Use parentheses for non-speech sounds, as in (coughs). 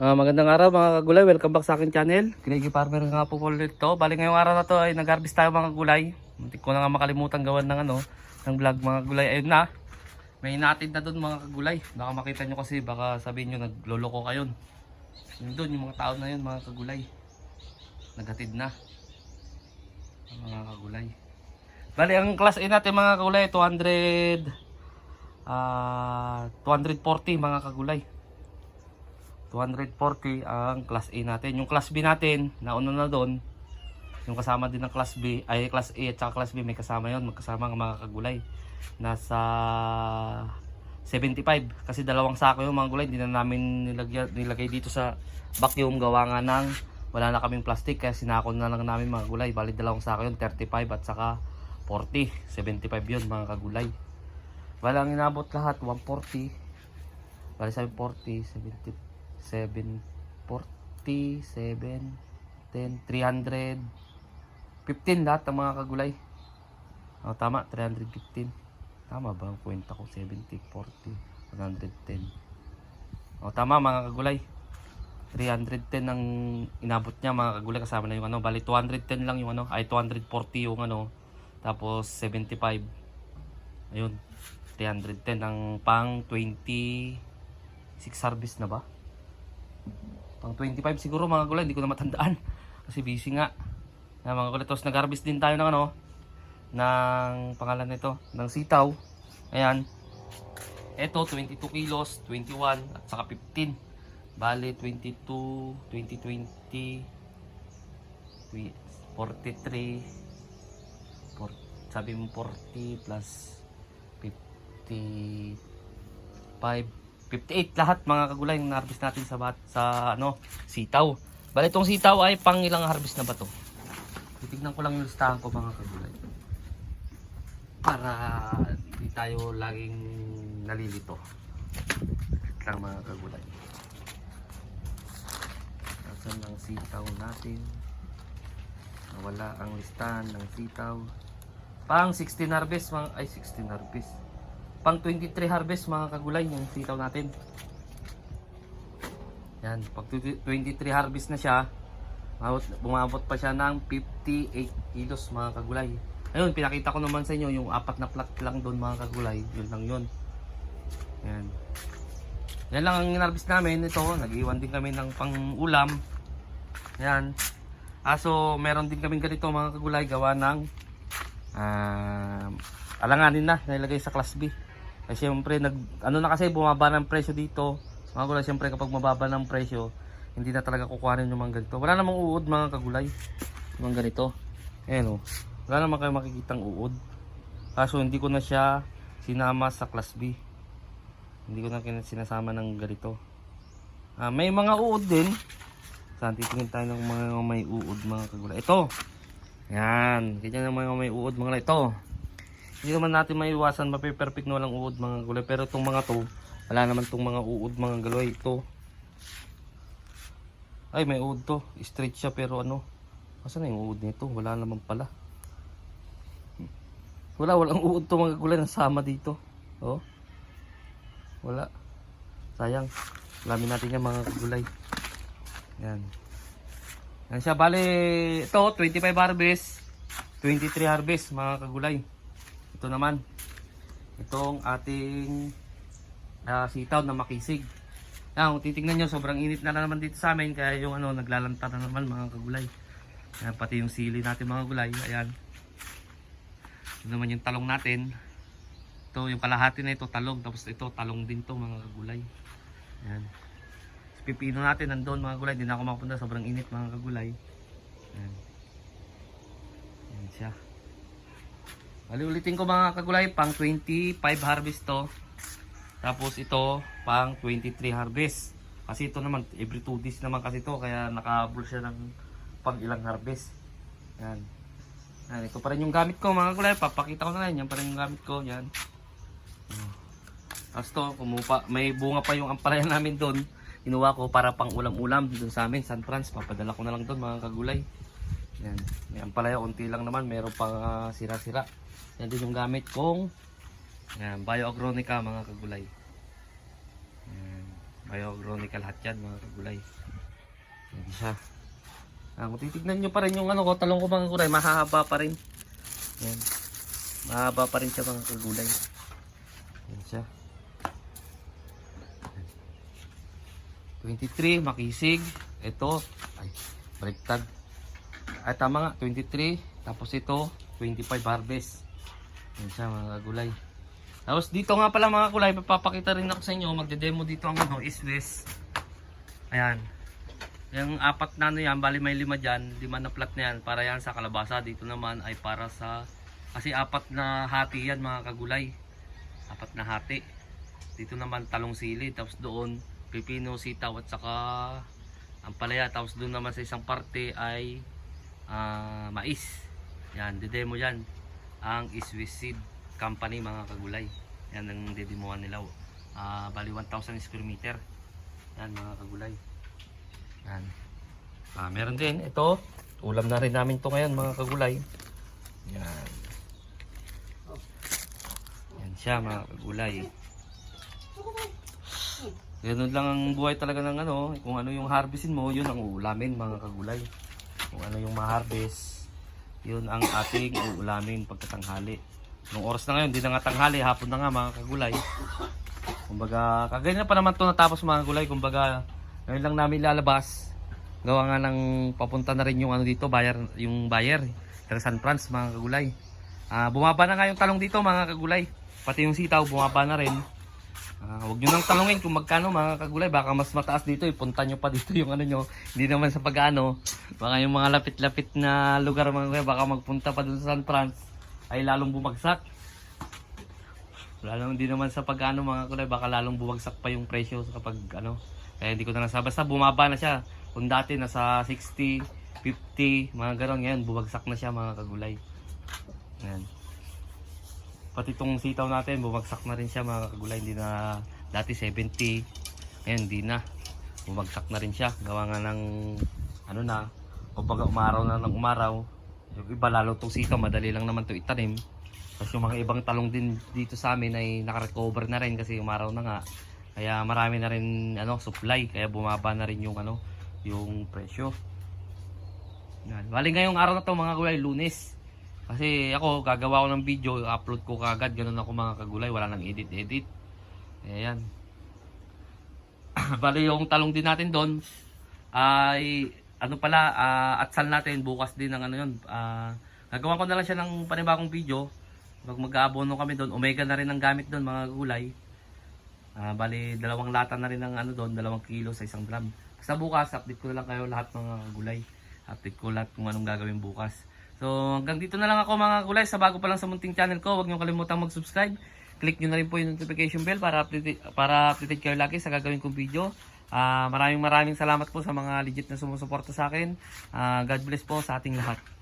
Ah, magandang araw mga kagulay, welcome back sa akin channel. Kinigi Farmer nga po ulit to. Bali ngayong araw na to ay nag-harvest tayo mga gulay. Muntik ko na nga makalimutan gawan ng ano, ng vlog mga gulay. Ayun na. May natin na doon mga kagulay. Baka makita nyo kasi baka sabihin nyo nagloloko kayo. Yun doon yung mga tao na yun mga kagulay. Naghatid na. Mga kagulay. Bali ang class A natin mga kagulay 200 ah 240 mga kagulay. 240 ang class A natin. Yung class B natin, nauna na doon. Yung kasama din ng class B, ay class A at saka class B may kasama yon magkasama ang mga kagulay. Nasa 75 kasi dalawang sako yung mga gulay. Hindi na namin nilagay, nilagay dito sa vacuum gawa nga ng wala na kaming plastic. Kaya sinako na lang namin mga gulay. Bali dalawang sako yun 35 at saka 40 75 yun mga kagulay. Walang inabot lahat 140 bali sabi 40 70 7 40 7 10 300 15 lahat ng mga kagulay. Oh, tama 315 tama ba ang kwenta ko? 70 40 110 oh, tama mga kagulay. 310 ang inabot niya mga kagulay kasama na yung ano. Bali 210 lang yung ano. Ay 240 yung ano. Tapos 75 ayun 310 ang pang 26 harvest na ba pang 25 siguro mga gulay, hindi ko na matandaan. (laughs) Kasi busy nga. Na mga gulay, tapos nag-harvest din tayo ng ano, ng pangalan nito, ng sitaw. Ayan. Ito, 22 kilos, 21, at saka 15. Bale, 22, 2020, 43, for, sabi mo 40 plus 55, 58 lahat mga kagulay yung na-harvest natin sa bat, sa ano, sitaw. Bale itong sitaw ay pang ilang harvest na ba to? Titignan ko lang yung listahan ko mga kagulay. Para hindi tayo laging nalilito. Wait lang mga kagulay. Nasaan ang sitaw natin? Nawala ang listahan ng sitaw. Pang 16 harvest, mga, ay 16 harvest pang 23 harvest mga kagulay yung sitaw natin. Yan pag 23 harvest na siya bumabot, pa siya ng 58 kilos mga kagulay. Ayun pinakita ko naman sa inyo yung apat na plat lang doon mga kagulay. Yun lang yun. Yan. Yan lang ang harvest namin. Ito nag-iwan din kami ng pang ulam yan. Aso meron din kami ganito mga kagulay gawa ng ah alanganin na nilagay sa class B kasi syempre, nag, ano na kasi, bumaba ng presyo dito. Mga gulay, syempre kapag mababa ng presyo, hindi na talaga kukuhanin yung mga ganito. Wala namang uod mga kagulay. Mga ganito. Ayan o. Wala naman kayo makikitang uod. Kaso hindi ko na siya sinama sa class B. Hindi ko na sinasama ng ganito. Ah, may mga uod din. Saan titingin tayo ng mga may uod mga kagulay. Ito. Yan. Ganyan ang mga may uod mga. Ito. Hindi naman natin maiwasan mape-perfect na walang uod mga gulay. Pero itong mga to, wala naman itong mga uod mga gulay. Ito. Ay, may uod to. Straight siya pero ano. Asan na yung uod nito? Wala naman pala. Wala, walang uod to mga gulay. Nasama dito. Oh. Wala. Sayang. Alamin natin yan mga gulay. Yan. Yan siya. Bale, ito, 25 harvest. 23 harvest mga kagulay. Ito naman. Itong ating ah, sitaw na makisig. Yan, kung titingnan nyo, sobrang init na, naman dito sa amin. Kaya yung ano, naglalanta na naman mga kagulay. Yan, pati yung sili natin mga gulay. Ayan. Ito naman yung talong natin. Ito, yung kalahati na ito, talong. Tapos ito, talong din to mga kagulay. Yan. Sa pipino natin, nandun mga gulay. Hindi na ako makapunta. Sobrang init mga kagulay. Yan. Yan siya. Bali ulitin ko mga kagulay, pang 25 harvest to. Tapos ito, pang 23 harvest. Kasi ito naman, every 2 days naman kasi to Kaya nakahabol siya ng pang ilang harvest. Yan. Yan, ito pa rin yung gamit ko mga kulay. Papakita ko na lang. Yan pa rin yung gamit ko. Yan. Tapos to, kumupa. May bunga pa yung ampalaya (laughs) namin doon. Inuwa ko para pang ulam-ulam doon sa amin, San Franz. Papadala ko na lang doon mga kagulay. Yan. May ampalaya, unti lang naman. Meron pang ah, sira-sira. Yan din yung gamit kong yan, bioagronica mga kagulay. Yan. Bioagronomical lahat yan mga kagulay. Yan siya. Ah, kung titignan nyo pa rin yung ano ko, talong ko mga kagulay, mahahaba pa rin. Yan. Mahaba pa rin siya mga kagulay. Yan siya. 23, makisig. Ito, ay, baliktad. Ay, tama nga, 23. Tapos ito, 25 harvest. Yan mga kagulay. Tapos dito nga pala mga kulay, papakita rin ako sa inyo. Magde-demo dito ang ano, is west. Ayan. Yung apat na ano yan, bali may lima dyan. Lima na plat na yan, para yan sa kalabasa. Dito naman ay para sa, kasi apat na hati yan mga kagulay. Apat na hati. Dito naman talong sili. Tapos doon, pipino, sitaw at saka ang palaya. Tapos doon naman sa isang parte ay ah, mais. Yan, didemo yan. Ang Iswis Seed Company mga kagulay. Yan ang didemoan nila. Ah, bali 1,000 square meter. Yan mga kagulay. Yan. Ah, meron din ito. Ulam na rin namin to ngayon mga kagulay. Yan. Yan siya mga kagulay. Ganun lang ang buhay talaga ng ano, kung ano yung harvestin mo, yun ang uulamin mga kagulay. Kung ano yung ma-harvest, yun ang ating uulamin pagkatanghali. Nung oras na ngayon, di na nga tanghali, hapon na nga mga kagulay. Kumbaga, kagaya na pa naman to natapos mga kagulay. Kumbaga, ngayon lang namin lalabas. Gawa nga ng papunta na rin yung ano dito, buyer, yung buyer. Taga San Franz mga kagulay. Ah, bumaba na nga yung talong dito mga kagulay. Pati yung sitaw, bumaba na rin. Ah, huwag nyo nang talungin kung magkano mga kagulay. Baka mas mataas dito. Ipunta nyo pa dito yung ano nyo. Hindi naman sa pag-ano. Baka yung mga lapit-lapit na lugar mga kagulay. Baka magpunta pa dun sa San Franz. Ay lalong bumagsak. Lalong hindi naman sa pag-ano mga kagulay. Baka lalong bumagsak pa yung presyo kapag ano. Kaya hindi ko na nasabi. Basta bumaba na siya. Kung dati nasa 60, 50, mga ganon. Ngayon bumagsak na siya mga kagulay. Yan. Pati itong sitaw natin, bumagsak na rin siya mga kagulay. Hindi na dati 70. Ngayon hindi na. Bumagsak na rin siya. Gawa nga ng ano na. Kumbaga umaraw na ng umaraw. Yung iba lalo itong sitaw, madali lang naman ito itanim. Tapos yung mga ibang talong din dito sa amin ay nakarecover na rin kasi umaraw na nga. Kaya marami na rin ano, supply. Kaya bumaba na rin yung ano, yung presyo. Yan. Bali ngayong araw na to mga kagulay, lunes. Kasi ako, gagawa ko ng video, upload ko kagad, ganun ako mga kagulay, wala nang edit-edit. Ayan. (coughs) Bali yung talong din natin doon, ay, ano pala, ah, atsal natin, bukas din ng ano yun. Ah, gagawa ko na lang siya ng panibagong video. Pag mag-aabono kami doon, omega na rin ang gamit doon mga gulay. Ah, bali, dalawang lata na rin ng ano doon, dalawang kilo sa isang drum. Basta bukas, update ko na lang kayo lahat mga gulay. Update ko lahat kung anong gagawin bukas. So hanggang dito na lang ako mga gulay. Sa bago pa lang sa munting channel ko, huwag niyo kalimutang mag-subscribe. Click niyo na rin po yung notification bell para update, para updated kayo lagi sa gagawin kong video. Ah, maraming maraming salamat po sa mga legit na sumusuporta sa akin. Ah, God bless po sa ating lahat.